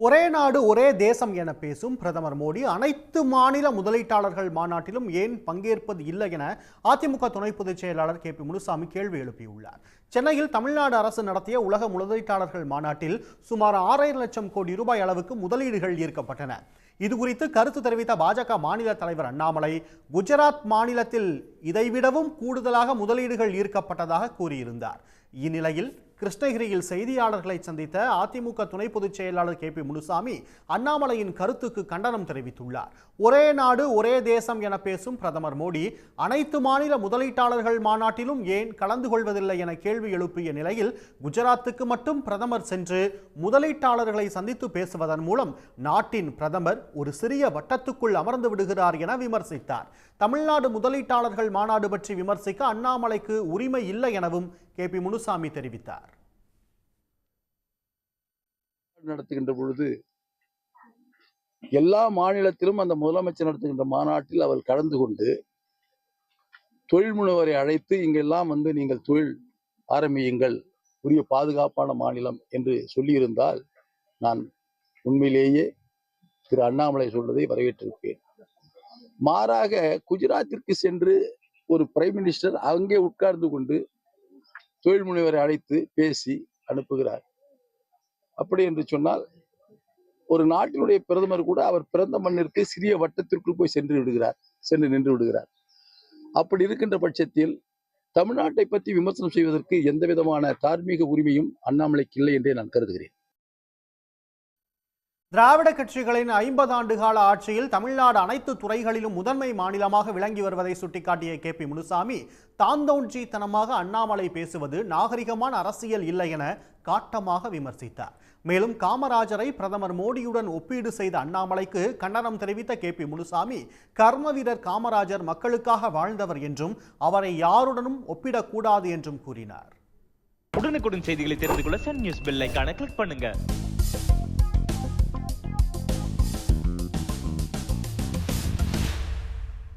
ஒரே நாடு ஒரே தேசம் என பேசும் பிரதமர் மோடி அனைத்து மாநில முதலீட்டாளர்கள் மாநாட்டிலும் ஏன் பங்கேற்பது இல்லை என அதிமுக துணை பொதுச் செயலாளர் கே பி முனுசாமி கேள்வி எழுப்பியுள்ளார். சென்னையில் தமிழ்நாடு அரசு நடத்திய உலக முதலீட்டாளர்கள் மாநாட்டில் சுமார் ஆறாயிரம் லட்சம் கோடி ரூபாய் அளவுக்கு முதலீடுகள் ஈர்க்கப்பட்டன. இதுகுறித்து கருத்து தெரிவித்த பாஜக மாநில தலைவர் அண்ணாமலை குஜராத் மாநிலத்தில் இதைவிடவும் கூடுதலாக முதலீடுகள் ஈர்க்கப்பட்டதாக கூறியிருந்தார். இந்நிலையில் கிருஷ்ணகிரியில் செய்தியாளர்களை சந்தித்த அதிமுக துணை பொதுச் செயலாளர் கே பி முனுசாமி அண்ணாமலையின் கருத்துக்கு கண்டனம் தெரிவித்துள்ளார். ஒரே நாடு ஒரே தேசம் என பேசும் பிரதமர் மோடி அனைத்து மாநில முதலீட்டாளர்கள் மாநாட்டிலும் ஏன் கலந்து கொள்வதில்லை என கேள்வி எழுப்பிய நிலையில் குஜராத்துக்கு மட்டும் பிரதமர் சென்று முதலீட்டாளர்களை சந்தித்து பேசுவதன் மூலம் நாட்டின் பிரதமர் ஒரு சிறிய வட்டத்துக்குள் அமர்ந்து விடுகிறார் என விமர்சித்தார். தமிழ்நாடு முதலீட்டாளர்கள் மாநாடு பற்றி விமர்சிக்க அண்ணாமலைக்கு உரிமை இல்லை எனவும் கே பி முனுசாமி தெரிவித்தார். நடத்துகின்ற பொழுது எல்லா மாநிலத்திலும் அந்த முதலமைச்சர் நடத்துகின்ற மாநாட்டில் அவர் கலந்து கொண்டு தொழில் முனைவரை அழைத்து இங்கெல்லாம் வந்து நீங்கள் தொழில் ஆரம்பியுங்கள் உரிய பாதுகாப்பான மாநிலம் என்று சொல்லியிருந்தால் நான் உண்மையிலேயே திரு அண்ணாமலை சொல்வதை வரவேற்றிருப்பேன். மாறாக குஜராத்திற்கு சென்று ஒரு பிரைம் மினிஸ்டர் அங்கே உட்கார்ந்து கொண்டு தொழில் முனைவரை அழைத்து பேசி அனுப்புகிறார். அப்படி என்று சொன்னால் ஒரு நாட்டினுடைய பிரதமர் கூட அவர் பிறந்த மண்ணிற்கு சிறிய வட்டத்திற்குள் போய் சென்று விடுகிறார் சென்று நின்று விடுகிறார். அப்படி இருக்கின்ற பட்சத்தில் தமிழ்நாட்டை பற்றி விமர்சனம் செய்வதற்கு எந்த விதமான தார்மீக உரிமையும் அண்ணாமலைக்கு இல்லை என்றே நான் கருதுகிறேன். திராவிட கட்சிகளின் ஐம்பது ஆண்டுகால ஆட்சியில் தமிழ்நாடு அனைத்து துறைகளிலும் முதன்மை மாநிலமாக விளங்கி வருவதை சுட்டிக்காட்டிய கே பி முனுசாமி தாந்தோன்றித்தனமாக அண்ணாமலை பேசுவது நாகரிகமான அரசியல் இல்லை என காட்டமாக விமர்சித்தார். மேலும் காமராஜரை பிரதமர் மோடியுடன் ஒப்பீடு செய்த அண்ணாமலைக்கு கண்டனம் தெரிவித்த கே பி முனுசாமி கர்ம வீரர் காமராஜர் மக்களுக்காக வாழ்ந்தவர் என்றும் அவரை யாருடனும் ஒப்பிடக்கூடாது என்றும் கூறினார். உடனுக்குடன் செய்திகளை தெரிந்து கொள்ள சன் நியூஸ் பெல் கிளிக் பண்ணுங்க.